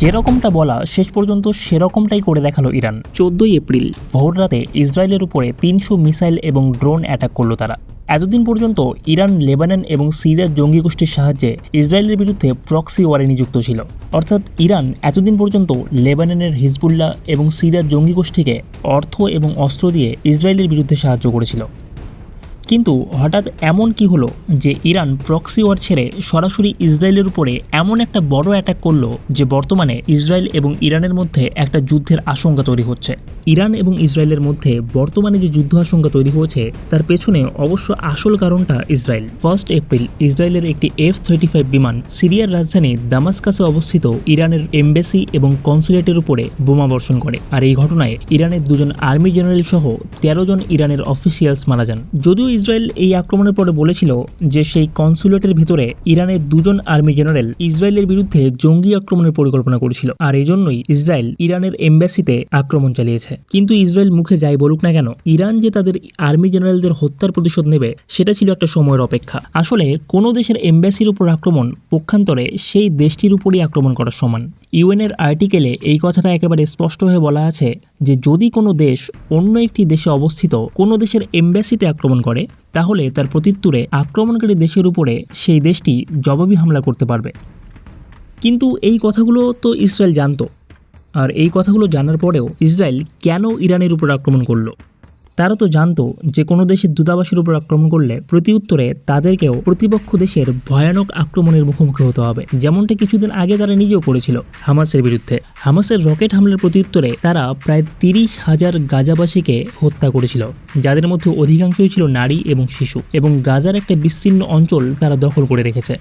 যেরকমটা বলা শেষ পর্যন্ত সেরকমটাই করে দেখাল ইরান। চোদ্দই এপ্রিল ভোর রাতে ইসরায়েলের উপরে তিনশো মিসাইল এবং ড্রোন অ্যাটাক করল তারা। এতদিন পর্যন্ত ইরান, লেবানন এবং সিরিয়ার জঙ্গি গোষ্ঠীর সাহায্যে ইসরায়েলের বিরুদ্ধে প্রক্সি ওয়ারে নিযুক্ত ছিল। অর্থাৎ ইরান এতদিন পর্যন্ত লেবাননের হিজবুল্লাহ এবং সিরিয়ার জঙ্গি গোষ্ঠীকে অর্থ এবং অস্ত্র দিয়ে ইসরায়েলের বিরুদ্ধে সাহায্য করেছিল। কিন্তু হঠাৎ এমন কি হলো যে ইরান প্রক্সি ওয়ার ছেড়ে সরাসরি ইসরায়েলের উপরে এমন একটা বড় অ্যাটাক করল যে বর্তমানে ইসরায়েল এবং ইরানের মধ্যে একটা যুদ্ধের আশঙ্কা তৈরি হচ্ছে। ইরান এবং ইসরায়েলের মধ্যে বর্তমানে যে যুদ্ধ আশঙ্কা তৈরি হয়েছে, তার পেছনে অবশ্য আসল কারণটা ইসরায়েল। ফার্স্ট এপ্রিল ইসরায়েলের একটি এফ থার্টি ফাইভ বিমান সিরিয়ার রাজধানী দামাসকাসে অবস্থিত ইরানের এমবেসি এবং কনসুলেটের উপরে বোমা বর্ষণ করে। আর এই ঘটনায় ইরানের দুজন আর্মি জেনারেল সহ তেরো জন ইরানের অফিসিয়ালস মারা যান। যদিও ইসরায়েল এই আক্রমণের পরে বলেছিল যে সেই কনসুলেটের ভেতরে ইরানের দুজন আর্মি জেনারেল ইসরায়েলের বিরুদ্ধে জঙ্গি আক্রমণের পরিকল্পনা করেছিল, আর এই জন্যই ইসরায়েল ইরানের এমবাসিতে আক্রমণ চালিয়েছে। কিন্তু ইসরায়েল মুখে যাই বলুক না কেন, ইরান যে তাদের আর্মি জেনারেলদের হত্যার প্রতিশোধ নেবে, সেটা ছিল একটা সময়ের অপেক্ষা। আসলে কোনো দেশের এমবাসির উপর আক্রমণ পক্ষান্তরে সেই দেশটির উপরই আক্রমণ করার সমান। ইউএনের আর্টিকেলে এই কথাটা একেবারে স্পষ্ট হয়ে বলা আছে যে যদি কোনো দেশ অন্য একটি দেশে অবস্থিত কোনো দেশের এম্বাসিতে আক্রমণ করে, তাহলে তার প্রতিত্তরে আক্রমণকারী দেশের উপরে সেই দেশটি জবাবি হামলা করতে পারবে। কিন্তু এই কথাগুলো তো ইসরায়েল জানতো। আর এই কথাগুলো জানার পরেও ইসরায়েল কেন ইরানের উপর আক্রমণ করল? তারা তো জানতো যে কোনো দেশের দূতাবাসের উপর আক্রমণ করলে প্রতি উত্তরে তাদেরকেও প্রতিপক্ষ দেশের ভয়ানক আক্রমণের মুখোমুখি হতে হবে। যেমনটা কিছুদিন আগে তারা নিজেও করেছিল হামাসের বিরুদ্ধে। হামাসের রকেট হামলার প্রতি উত্তরে তারা প্রায় তিরিশ হাজার গাজাবাসীকে হত্যা করেছিল, যাদের মধ্যে অধিকাংশই ছিল নারী এবং শিশু এবং গাজার একটা বিস্তীর্ণ অঞ্চল তারা দখল করে রেখেছে।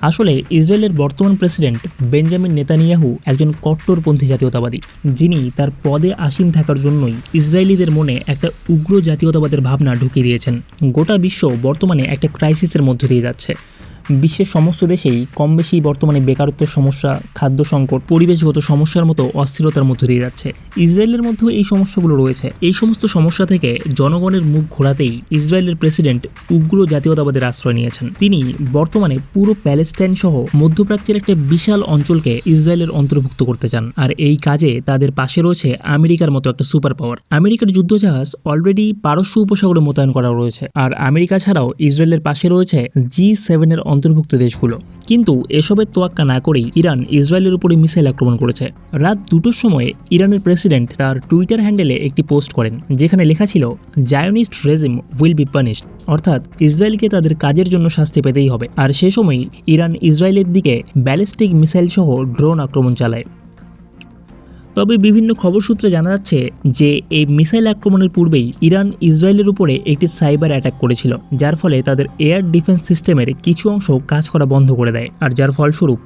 আসলে ইসরায়েলের বর্তমান প্রেসিডেন্ট বেঞ্জামিন নেতানিয়াহু একজন কট্টরপন্থী জাতীয়তাবাদী, যিনি তার পদে আসীন থাকার জন্যই ইসরায়েলিদের মনে একটা উগ্র জাতীয়তাবাদের ভাবনা ঢুকিয়ে দিয়েছেন। গোটা বিশ্ব বর্তমানে একটা ক্রাইসিসের মধ্য দিয়ে যাচ্ছে। বিশ্বের সমস্ত দেশেই কম বেশি বর্তমানে বেকারত্বের সমস্যা, খাদ্য সংকট, পরিবেশগত সমস্যার মতো অস্থিরতার মধ্য দিয়ে যাচ্ছে। ইসরায়েলের মধ্যেও এই সমস্যাগুলো রয়েছে। এই সমস্ত সমস্যা থেকে জনগণের মুখ ঘোরাতেই ইসরায়েলের প্রেসিডেন্ট উগ্র জাতীয়তাবাদের আশ্রয় নিয়েছেন। তিনি বর্তমানে পুরো প্যালেস্টাইন সহ মধ্যপ্রাচ্যের একটা বিশাল অঞ্চলকে ইসরায়েলের অন্তর্ভুক্ত করতে চান। আর এই কাজে তাদের পাশে রয়েছে আমেরিকার মতো একটা সুপার পাওয়ার। আমেরিকার যুদ্ধজাহাজ অলরেডি পারস্য উপসাগরে মোতায়েন করা রয়েছে। আর আমেরিকা ছাড়াও ইসরায়েলের পাশে রয়েছে জি সেভেনের অন্তর্ভুক্ত দেশগুলো। কিন্তু এসবের তোয়াক্কা না করেই ইরান ইসরায়েলের উপরে মিসাইল আক্রমণ করেছে। রাত দুটোর সময়ে ইরানের প্রেসিডেন্ট তার টুইটার হ্যান্ডেলে একটি পোস্ট করেন, যেখানে লেখা ছিল Zionist regime will be punished অর্থাৎ ইসরায়েলকে তাদের কাজের জন্য শাস্তি পেতেই হবে। আর সে সময় ইরান ইসরায়েলের দিকে ব্যালিস্টিক মিসাইল সহ ড্রোন আক্রমণ চালায়। তবে বিভিন্ন খবর সূত্রে জানা যাচ্ছে যে, এই মিসাইল আক্রমণের পূর্বেই ইরান ইসরায়েলের উপরে একটি সাইবার অ্যাটাক করেছিল, যার ফলে তাদের এয়ার ডিফেন্স সিস্টেমের কিছু অংশ কাজ করা বন্ধ করে দেয়। আর যার ফলস্বরূপ,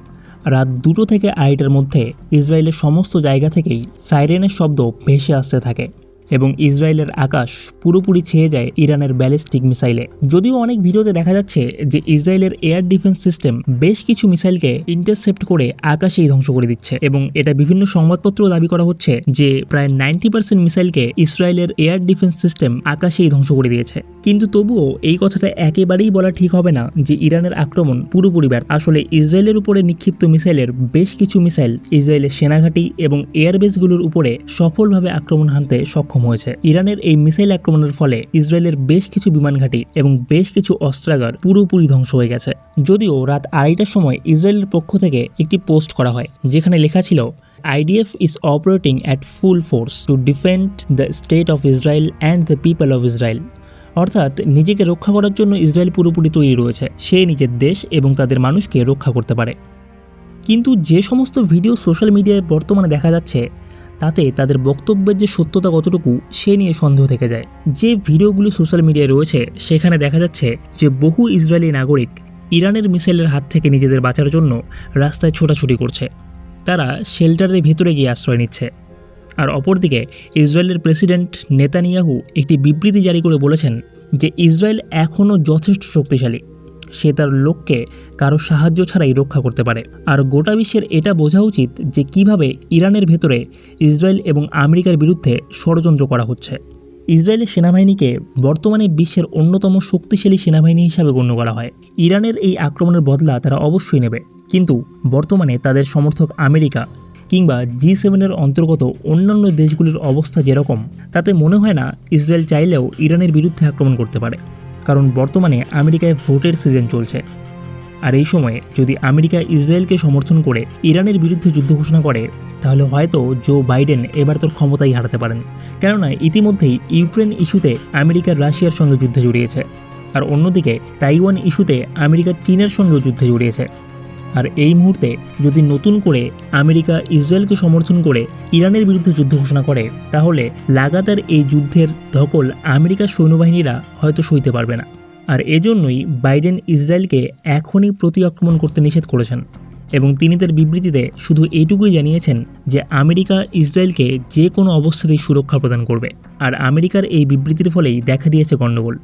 রাত দুটো থেকে আড়াইটার মধ্যে ইসরায়েলের সমস্ত জায়গা থেকেই সাইরেনের শব্দ ভেসে আসতে থাকে। এবং ইসরায়েলের আকাশ পুরোপুরি ছেয়ে যায় ইরানের ব্যালিস্টিক মিসাইলে। যদিও অনেক ভিডিওতে দেখা যাচ্ছে যে ইসরায়েলের এয়ার ডিফেন্স সিস্টেম বেশ কিছু মিসাইলকে ইন্টারসেপ্ট করে আকাশেই ধ্বংস করে দিচ্ছে এবং এটা বিভিন্ন সংবাদপত্র দাবি করা হচ্ছে যে প্রায় নাইনটি পার্সেন্ট মিসাইলকে ইসরায়েলের এয়ার ডিফেন্স সিস্টেম আকাশেই ধ্বংস করে দিয়েছে। কিন্তু তবুও এই কথাটা একেবারেই বলা ঠিক হবে না যে ইরানের আক্রমণ পুরোপুরি ব্যর্থ। আসলে ইসরায়েলের উপরে নিক্ষিপ্ত মিসাইলের বেশ কিছু মিসাইল ইসরায়েলের সেনাঘাঁটি এবং এয়ারবেসগুলোর উপরে সফলভাবে আক্রমণ হানতে সক্ষম হয়েছে। ইরানের এই মিসাইল আক্রমণের ফলে ইসরায়েলের বেশ কিছু বিমান ঘাঁটি এবং বেশ কিছু অস্ত্রাগার পুরোপুরি ধ্বংস হয়ে গেছে। যদিও রাত আড়াইটার সময় ইসরায়েলের পক্ষ থেকে একটি পোস্ট করা হয়, যেখানে লেখা ছিল IDF is operating at full force to defend the state of Israel and the people of Israel. অর্থাৎ নিজেকে রক্ষা করার জন্য ইসরায়েল পুরোপুরি তৈরি রয়েছে। সে নিজের দেশ এবং তাদের মানুষকে রক্ষা করতে পারে। কিন্তু যে সমস্ত ভিডিও সোশ্যাল মিডিয়ায় বর্তমানে দেখা যাচ্ছে তাতে তাদের বক্তব্যের যে সত্যতা কতটুকু, সে নিয়ে সন্দেহ থেকে যায়। যে ভিডিওগুলি সোশ্যাল মিডিয়ায় রয়েছে, সেখানে দেখা যাচ্ছে যে বহু ইসরায়েলি নাগরিক ইরানের মিসাইলের হাত থেকে নিজেদের বাঁচার জন্য রাস্তায় ছোটাছুটি করছে। তারা শেল্টারের ভেতরে গিয়ে আশ্রয় নিচ্ছে। আর অপরদিকে, ইসরায়েলের প্রেসিডেন্ট নেতানিয়াহু একটি বিবৃতি জারি করে বলেছেন যে ইসরায়েল এখনও যথেষ্ট শক্তিশালী। সে তার লোককে কারও সাহায্য ছাড়াই রক্ষা করতে পারে। আর গোটা বিশ্বের এটা বোঝা উচিত যে কীভাবে ইরানের ভেতরে ইসরায়েল এবং আমেরিকার বিরুদ্ধে ষড়যন্ত্র করা হচ্ছে। ইসরায়েলের সেনাবাহিনীকে বর্তমানে বিশ্বের অন্যতম শক্তিশালী সেনাবাহিনী হিসাবে গণ্য করা হয়। ইরানের এই আক্রমণের বদলা তারা অবশ্যই নেবে। কিন্তু বর্তমানে তাদের সমর্থক আমেরিকা কিংবা জি সেভেনের অন্তর্গত অন্যান্য দেশগুলির অবস্থা যেরকম, তাতে মনে হয় না ইসরায়েল চাইলেও ইরানের বিরুদ্ধে আক্রমণ করতে পারে। কারণ বর্তমানে আমেরিকায় ভোটের সিজন চলছে। আর এই সময়ে যদি আমেরিকা ইসরায়েলকে সমর্থন করে ইরানের বিরুদ্ধে যুদ্ধ ঘোষণা করে, তাহলে হয়তো জো বাইডেন এবার তোর ক্ষমতাই হারাতে পারেন। কেননা ইতিমধ্যেই ইউক্রেন ইস্যুতে আমেরিকা রাশিয়ার সঙ্গে যুদ্ধে জড়িয়েছে। আর অন্যদিকে তাইওয়ান ইস্যুতে আমেরিকা চীনের সঙ্গেও যুদ্ধে জড়িয়েছে। আর এই মুহূর্তে যদি নতুন করে আমেরিকা ইসরায়েলকে সমর্থন করে ইরানের বিরুদ্ধে যুদ্ধ ঘোষণা করে, তাহলে লাগাতার এই যুদ্ধের ধকল আমেরিকার সৈন্যবাহিনীরা হয়তো সইতে পারবে না। আর এজন্যই বাইডেন ইসরায়েলকে এখনই প্রতি আক্রমণ করতে নিষেধ করেছেন। এবং তিনি তার বিবৃতিতে শুধু এইটুকুই জানিয়েছেন যে আমেরিকা ইসরায়েলকে যে কোনো অবস্থাতেই সুরক্ষা প্রদান করবে। আর আমেরিকার এই বিবৃতির ফলেই দেখা দিয়েছে গণ্ডগোল।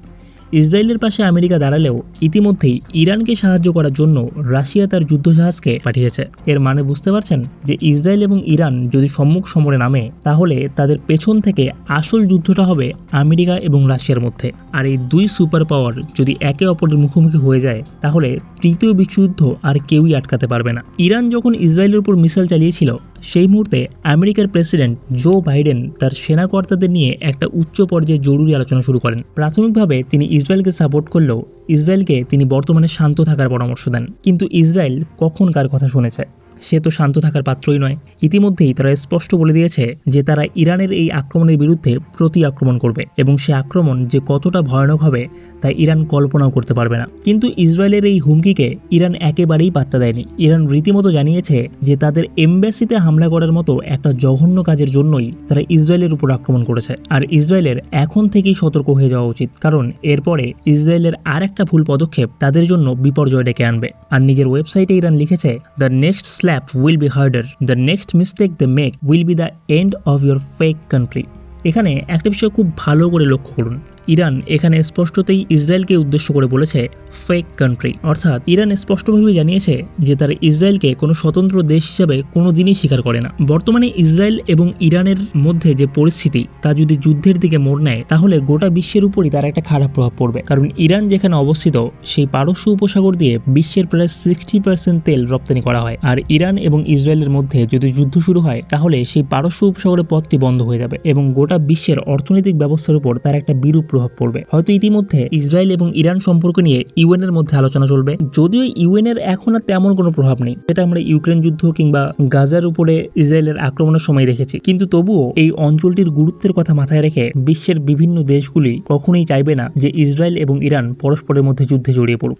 ইসরায়েলের পাশে আমেরিকা দাঁড়ালেও ইতিমধ্যেই ইরানকে সাহায্য করার জন্য রাশিয়া তার যুদ্ধজাহাজকে পাঠিয়েছে। এর মানে বুঝতে পারছেন যে ইসরায়েল এবং ইরান যদি সম্মুখ সমরে নামে, তাহলে তাদের পেছন থেকে আসল যুদ্ধটা হবে আমেরিকা এবং রাশিয়ার মধ্যে। আর এই দুই সুপার পাওয়ার যদি একে অপরের মুখোমুখি হয়ে যায়, তাহলে তৃতীয় বিশ্বযুদ্ধ আর কেউই আটকাতে পারবে না। ইরান যখন ইসরায়েলের উপর মিসাইল চালিয়েছিল সেই মুহূর্তে আমেরিকার প্রেসিডেন্ট জো বাইডেন তার সেনাকর্তাদের নিয়ে একটা উচ্চ পর্যায়ে জরুরি আলোচনা শুরু করেন। প্রাথমিকভাবে তিনি ইসরায়েলকে সাপোর্ট করলেও ইসরায়েলকে তিনি বর্তমানে শান্ত থাকার পরামর্শ দেন। কিন্তু ইসরায়েল কখন কার কথা শুনেছে? সে তো শান্ত থাকার পাত্রই নয়। ইতিমধ্যেই তারা স্পষ্ট বলে দিয়েছে যে তারা ইরানের এই আক্রমণের বিরুদ্ধে প্রতি আক্রমণ করবে এবং সে আক্রমণ যে কতটা ভয়ানক হবে তা ইরান কল্পনাও করতে পারবে না। কিন্তু ইসরায়েলের এই হুমকিকে ইরান একেবারেই পাত্তা দেয়নি। ইরান রীতিমতো জানিয়েছে যে তাদের এমবেসিতে হামলা করার মতো একটা জঘন্য কাজের জন্যই তারা ইসরায়েলের উপর আক্রমণ করেছে। আর ইসরায়েলের এখন থেকেই সতর্ক হয়ে যাওয়া উচিত, কারণ এরপরে ইসরায়েলের আর একটা ভুল পদক্ষেপ তাদের জন্য বিপর্যয় ডেকে আনবে। আর নিজের ওয়েবসাইটে ইরান লিখেছে, the next slap will be harder the next mistake they make will be the end of your fake country এখানে একটা বিষয় খুব ভালো করে লক্ষ্য করুন ইরান এখানে স্পষ্টতেই ইসরায়েলকে উদ্দেশ্য করে বলেছে ফেক কান্ট্রি অর্থাৎ ইরান স্পষ্টভাবে জানিয়েছে যে তারা ইসরায়েলকে কোনো স্বতন্ত্র দেশ হিসাবে কোনো দিনই স্বীকার করে না। বর্তমানে ইসরায়েল এবং ইরানের মধ্যে যে পরিস্থিতি, তা যদি যুদ্ধের দিকে মোড় নেয়, তাহলে গোটা বিশ্বের উপরই তার একটা খারাপ প্রভাব পড়বে। কারণ ইরান যেখানে অবস্থিত, সেই পারস্য উপসাগর দিয়ে বিশ্বের প্রায় সিক্সটি পার্সেন্ট তেল রপ্তানি করা হয়। আর ইরান এবং ইসরায়েলের মধ্যে যদি যুদ্ধ শুরু হয়, তাহলে সেই পারস্য উপসাগরের পথটি বন্ধ হয়ে যাবে এবং গোটা বিশ্বের অর্থনৈতিক ব্যবস্থার উপর তার একটা বিরূপ প্রভাব পড়বে। হয়তো ইতিমধ্যে ইসরায়েল এবং ইরান সম্পর্ক নিয়ে ইউএনের মধ্যে আলোচনা চলবে। যদিও ইউএনের এখন আর তেমন কোনো প্রভাব নেই। যেটা আমরা ইউক্রেন যুদ্ধ কিংবা গাজার উপরে ইসরায়েলের আক্রমণের সময় দেখেছি। কিন্তু তবুও এই অঞ্চলটির গুরুত্বের কথা মাথায় রেখে বিশ্বের বিভিন্ন দেশগুলি কখনোই চাইবে না যে ইসরায়েল এবং ইরান পরস্পরের মধ্যে যুদ্ধে জড়িয়ে পড়ুক।